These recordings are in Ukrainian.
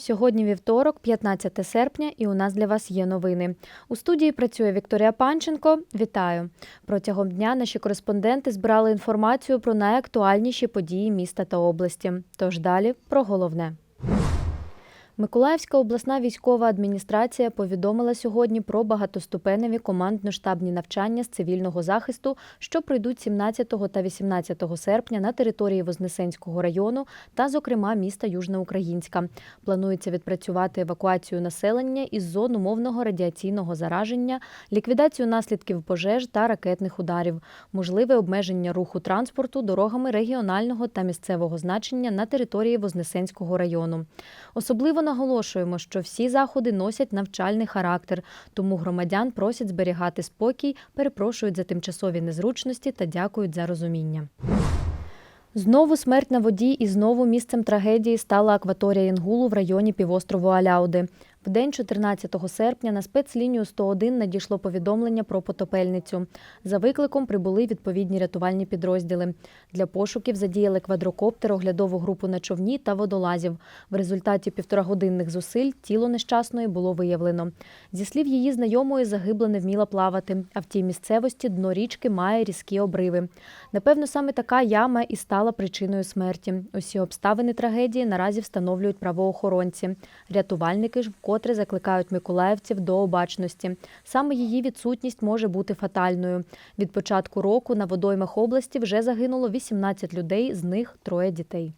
Сьогодні вівторок, 15 серпня, і у нас для вас є новини. У студії працює Вікторія Панченко. Вітаю! Протягом дня наші кореспонденти збирали інформацію про найактуальніші події міста та області. Тож далі про головне. Миколаївська обласна військова адміністрація повідомила сьогодні про багатоступеневі командно-штабні навчання з цивільного захисту, що пройдуть 17 та 18 серпня на території Вознесенського району та, зокрема, міста Южноукраїнська. Планується відпрацювати евакуацію населення із зон умовного радіаційного зараження, ліквідацію наслідків пожеж та ракетних ударів, можливе обмеження руху транспорту дорогами регіонального та місцевого значення на території Вознесенського району. Особливо наголошуємо, що всі заходи носять навчальний характер, тому громадян просять зберігати спокій, перепрошують за тимчасові незручності та дякують за розуміння. Знову смерть на воді і знову місцем трагедії стала акваторія Інгулу в районі півострову Аляуди. День 14 серпня на спецлінію 101 надійшло повідомлення про потопельницю. За викликом прибули відповідні рятувальні підрозділи. Для пошуків задіяли квадрокоптер, оглядову групу на човні та водолазів. В результаті півторагодинних зусиль тіло нещасної було виявлено. Зі слів її знайомої, загибла не вміла плавати, а в тій місцевості дно річки має різкі обриви. Напевно, саме така яма і стала причиною смерті. Усі обставини трагедії наразі встановлюють правоохоронці. Рятувальники ж вкотре закликають миколаївців до обачності. Саме її відсутність може бути фатальною. Від початку року на водоймах області вже загинуло 18 людей, з них троє дітей.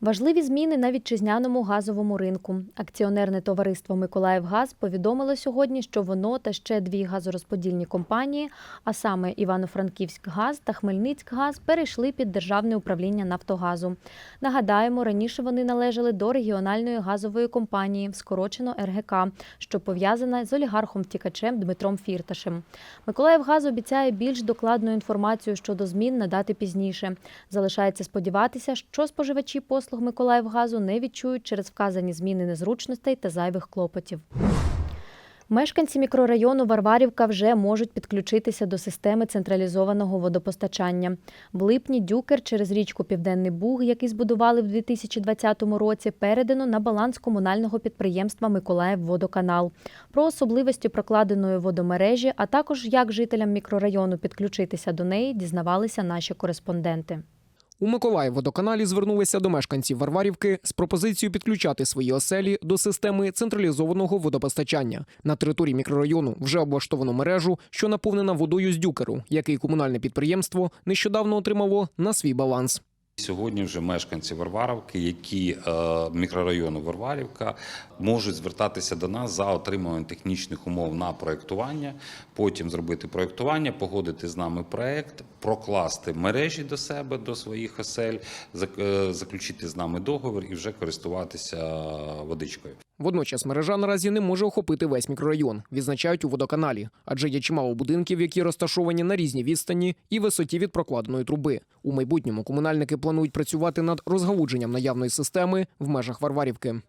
Важливі зміни на вітчизняному газовому ринку. Акціонерне товариство Миколаївгаз повідомило сьогодні, що воно та ще дві газорозподільні компанії, а саме Івано-Франківськгаз та Хмельницькгаз, перейшли під державне управління Нафтогазу. Нагадаємо, раніше вони належали до регіональної газової компанії, скорочено РГК, що пов'язана з олігархом-втікачем Дмитром Фірташем. Миколаївгаз обіцяє більш докладну інформацію щодо змін надати пізніше. Залишається сподіватися, що споживачі послуг Миколаївгазу не відчують через вказані зміни незручностей та зайвих клопотів. Мешканці мікрорайону Варварівка вже можуть підключитися до системи централізованого водопостачання. В липні дюкер через річку Південний Буг, який збудували в 2020 році, передано на баланс комунального підприємства Миколаївводоканал. Про особливості прокладеної водомережі, а також як жителям мікрорайону підключитися до неї, дізнавалися наші кореспонденти. У Миколаївводоканалі звернулися до мешканців Варварівки з пропозицією підключати свої оселі до системи централізованого водопостачання. На території мікрорайону вже облаштовано мережу, що наповнена водою з дюкеру, який комунальне підприємство нещодавно отримало на свій баланс. Сьогодні вже мешканці Варварівки, які е, мікрорайону Варварівка, можуть звертатися до нас за отриманням технічних умов на проєктування, потім зробити проєктування, погодити з нами проєкт, прокласти мережі до себе, до своїх осель, е, заключити з нами договір і вже користуватися водичкою. Водночас мережа наразі не може охопити весь мікрорайон, відзначають у водоканалі, адже є чимало будинків, які розташовані на різній відстані і висоті від прокладеної труби. У майбутньому комунальники планують працювати над розгалудженням наявної системи в межах Варварівки.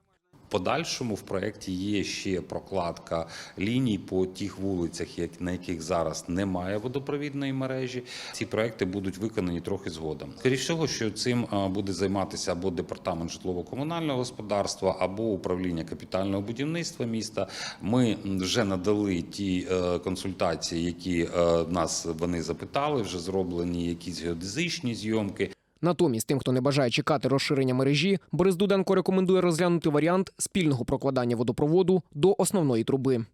Подальшому в проєкті є ще прокладка ліній по тих вулицях, як- на яких зараз немає водопровідної мережі. Ці проекти будуть виконані трохи згодом. Скоріше всього, що цим буде займатися або департамент житлово-комунального господарства, або управління капітального будівництва міста. Ми вже надали ті е, консультації, які е, нас вони запитали. Вже зроблені якісь геодезичні зйомки. Натомість тим, хто не бажає чекати розширення мережі, Борис Дуденко рекомендує розглянути варіант спільного прокладання водопроводу до основної труби.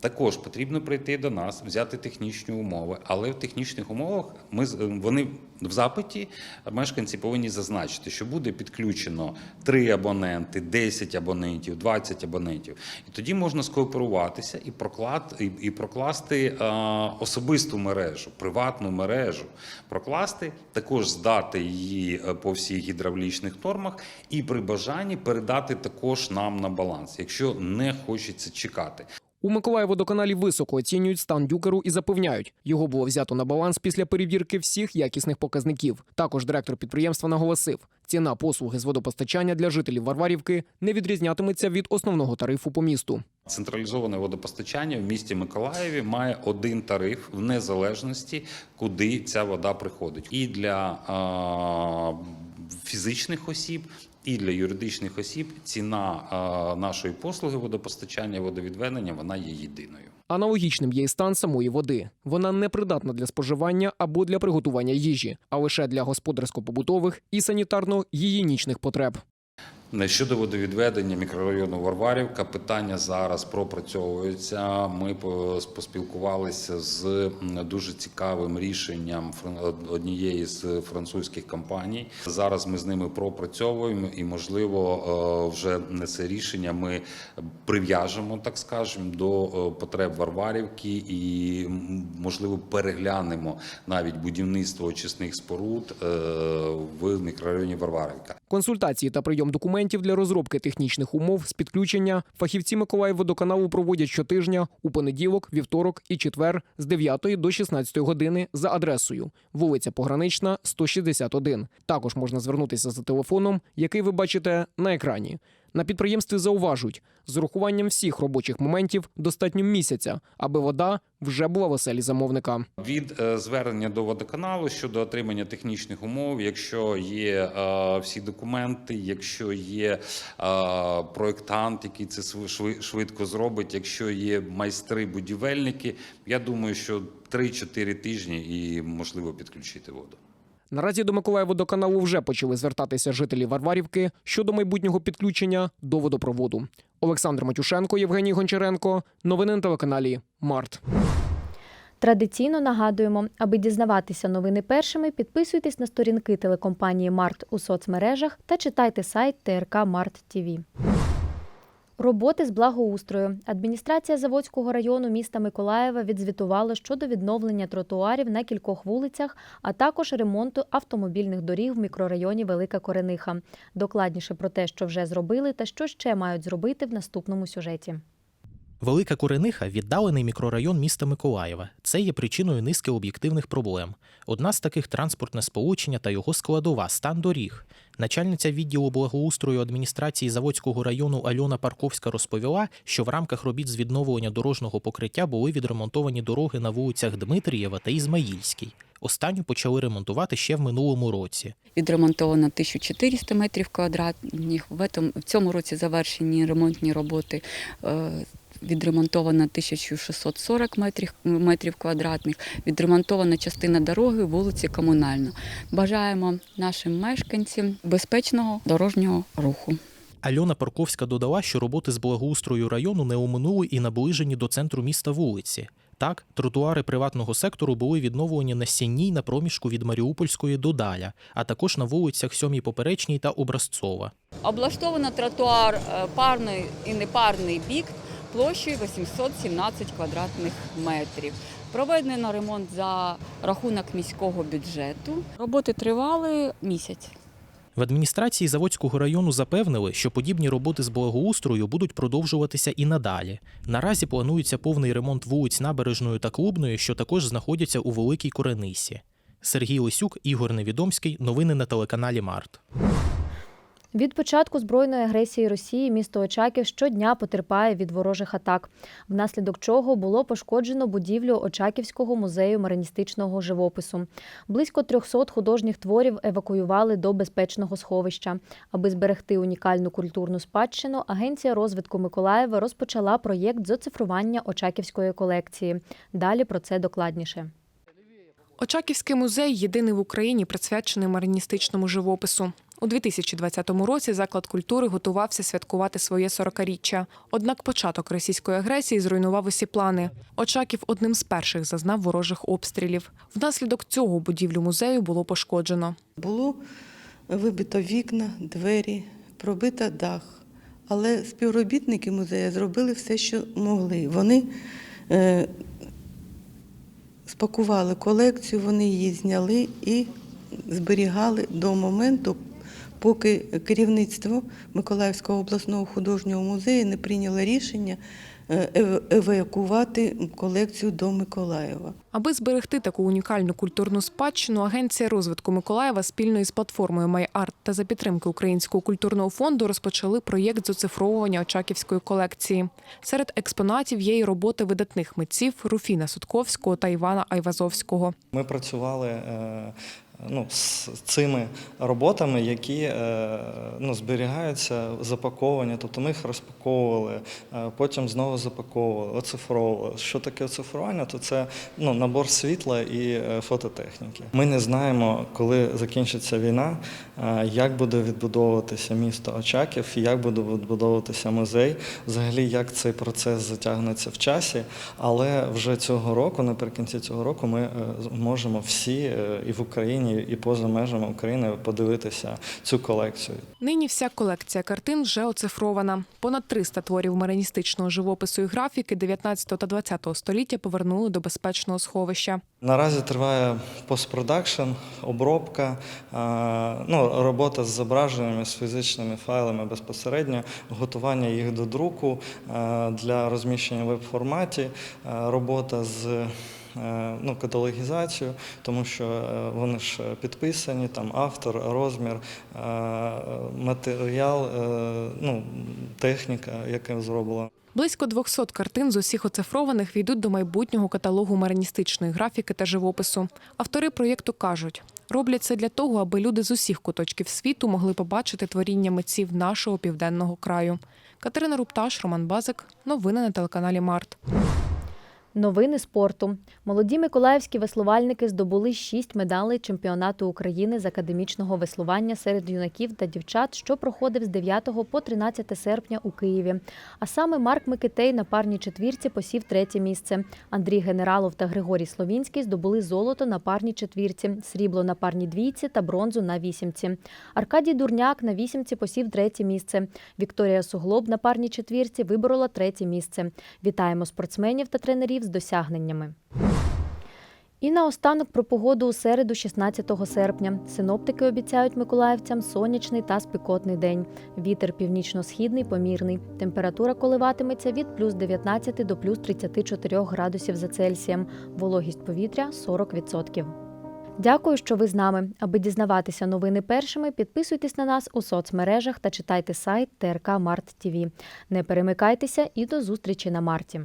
Також потрібно прийти до нас, взяти технічні умови, але в технічних умовах ми з- вони в запиті мешканці повинні зазначити, що буде підключено 3 абоненти, 10 абонентів, 20 абонентів. І тоді можна скооперуватися і проклад і, і прокласти а, особисту мережу, приватну мережу, прокласти, також здати її е, по всіх гідравлічних нормах, і при бажанні передати також нам на баланс, якщо не хочеться чекати. У Миколаєводоканалі високо оцінюють стан дюкеру і запевняють, його було взято на баланс після перевірки всіх якісних показників. Також директор підприємства наголосив, ціна послуги з водопостачання для жителів Варварівки не відрізнятиметься від основного тарифу по місту. Централізоване водопостачання в місті Миколаєві має один тариф в незалежності, куди ця вода приходить. І для а, фізичних осіб, і для юридичних осіб ціна нашої послуги водопостачання, водовідведення вона є єдиною. Аналогічним є і стан самої води. Вона не придатна для споживання або для приготування їжі, а лише для господарсько-побутових і санітарно-гігієнічних потреб. Щодо водовідведення мікрорайону Варварівка, питання зараз пропрацьовується. Ми по- поспілкувалися з дуже цікавим рішенням однієї з французьких компаній. Зараз ми з ними пропрацьовуємо, і можливо, е, вже це рішення ми прив'яжемо, так скажемо, до е, потреб Варварівки і можливо переглянемо навіть будівництво очисних споруд е, в мікрорайоні Варварівка. Консультації та прийом документів для розробки технічних умов з підключення фахівці Миколаївводоканалу проводять щотижня у понеділок, вівторок і четвер з 9 до 16 години за адресою вулиця Погранична, 161. Також можна звернутися за телефоном, який ви бачите на екрані. На підприємстві зауважують, з урахуванням всіх робочих моментів достатньо місяця, аби вода вже була в оселі замовника. Від е, звернення до водоканалу щодо отримання технічних умов, якщо є е, всі документи, якщо є е, проєктант, який це швидко зробить, якщо є майстри-будівельники, я думаю, що 3-4 тижні і можливо підключити воду. Наразі до Миколаївводоканалу вже почали звертатися жителі Варварівки щодо майбутнього підключення до водопроводу. Олександр Матюшенко, Євгеній Гончаренко. Новини на телеканалі Март. Традиційно нагадуємо, аби дізнаватися новини першими, підписуйтесь на сторінки телекомпанії Март у соцмережах та читайте сайт ТРК Март ТІВІ. Роботи з благоустрою. Адміністрація Заводського району міста Миколаєва відзвітувала щодо відновлення тротуарів на кількох вулицях, а також ремонту автомобільних доріг в мікрорайоні Велика Корениха. Докладніше про те, що вже зробили та що ще мають зробити в наступному сюжеті. Велика Корениха віддалений мікрорайон міста Миколаєва. Це є причиною низки об'єктивних проблем. Одна з таких транспортне сполучення та його складова стан доріг. Начальниця відділу благоустрою адміністрації Заводського району Альона Парковська розповіла, що в рамках робіт з відновлення дорожнього покриття були відремонтовані дороги на вулицях Дмитрієва та Ізмаїльській. Останню почали ремонтувати ще в минулому році. Відремонтовано 1400 метрів квадратних. В, в цьому році завершені ремонтні роботи. Відремонтовано 1640 метрів, метрів квадратних, відремонтована частина дороги вулиці Комунальна. Бажаємо нашим мешканцям безпечного дорожнього руху. Альона Парковська додала, що роботи з благоустрою району не оминули і наближені до центру міста вулиці. Так, тротуари приватного сектору були відновлені на Сінній на проміжку від Маріупольської до Даля, а також на вулицях Сьомій Поперечній та Образцова. Облаштовано тротуар е, парний і непарний бік площею 817 квадратних метрів. Проведено ремонт за рахунок міського бюджету. Роботи тривали місяць. В адміністрації Заводського району запевнили, що подібні роботи з благоустрою будуть продовжуватися і надалі. Наразі планується повний ремонт вулиць Набережної та Клубної, що також знаходяться у Великій Коренисі. Сергій Лисюк, Ігор Невідомський. Новини на телеканалі Март. Від початку збройної агресії Росії місто Очаків щодня потерпає від ворожих атак, внаслідок чого було пошкоджено будівлю Очаківського музею мариністичного живопису. Близько 300 художніх творів евакуювали до безпечного сховища. Аби зберегти унікальну культурну спадщину, Агенція розвитку Миколаєва розпочала проєкт з оцифрування Очаківської колекції. Далі про це докладніше. Очаківський музей єдиний в Україні присвячений мариністичному живопису. У 2020 році заклад культури готувався святкувати своє 40-річчя. Однак початок російської агресії зруйнував усі плани. Очаків одним з перших зазнав ворожих обстрілів. Внаслідок цього будівлю музею було пошкоджено. Було вибито вікна, двері, пробито дах. Але співробітники музею зробили все, що могли. Вони е, спакували колекцію, вони її зняли і зберігали до моменту, поки керівництво Миколаївського обласного художнього музею не прийняло рішення е, евакувати колекцію до Миколаєва. Аби зберегти таку унікальну культурну спадщину, агенція розвитку Миколаєва спільно із платформою MyArt та за підтримки Українського культурного фонду розпочали проєкт з оцифровування Очаківської колекції. Серед експонатів є й роботи видатних митців Руфіна Сутковського та Івана Айвазовського. Ми працювали е, ну, з цими роботами, які е, ну, зберігаються, запаковані. Тобто ми їх розпаковували, е, потім знову запаковували, оцифровували. Що таке оцифрування? То це ну, набор світла і е, фототехніки. Ми не знаємо, коли закінчиться війна, як буде відбудовуватися місто Очаків, як буде відбудовуватися музей, взагалі як цей процес затягнеться в часі. Але вже цього року, наприкінці цього року, ми можемо всі і в Україні, і поза межами України подивитися цю колекцію. Нині вся колекція картин вже оцифрована. Понад 300 творів мараністичного живопису і графіки 19 та 20 століття повернули до безпечного сховища. Наразі триває постпродакшн, обробка, ну, робота з зображеннями, з фізичними файлами безпосередньо, готування їх до друку для розміщення в веб-форматі, робота з ну, каталогізацією, тому що е, вони ж підписані, там автор, розмір, е, матеріал, е, ну, техніка, яка зроблена. Близько 200 картин з усіх оцифрованих війдуть до майбутнього каталогу мараністичної графіки та живопису. Автори проєкту кажуть, роблять це для того, аби люди з усіх куточків світу могли побачити творіння митців нашого південного краю. Катерина Рупташ, Роман Базик. Новини на телеканалі Март. Новини спорту. Молоді миколаївські веслувальники здобули шість медалей чемпіонату України з академічного веслування серед юнаків та дівчат, що проходив з 9 по 13 серпня у Києві. А саме Марк Микитей на парній четвірці посів третє місце. Андрій Генералов та Григорій Словінський здобули золото на парній четвірці, срібло на парній двійці та бронзу на вісімці. Аркадій Дурняк на вісімці посів третє місце. Вікторія Суглоб на парній четвірці виборола третє місце. Вітаємо спортсменів та тренерів з досягненнями. І наостанок про погоду у середу, 16 серпня. Синоптики обіцяють миколаївцям сонячний та спекотний день. Вітер північно-східний помірний. Температура коливатиметься від плюс 19 до плюс 34 градусів за Цельсієм. Вологість повітря 40%. Дякую, що ви з нами. Аби дізнаватися новини першими, підписуйтесь на нас у соцмережах та читайте сайт ТРК Март ТВ. Не перемикайтеся і до зустрічі на марті.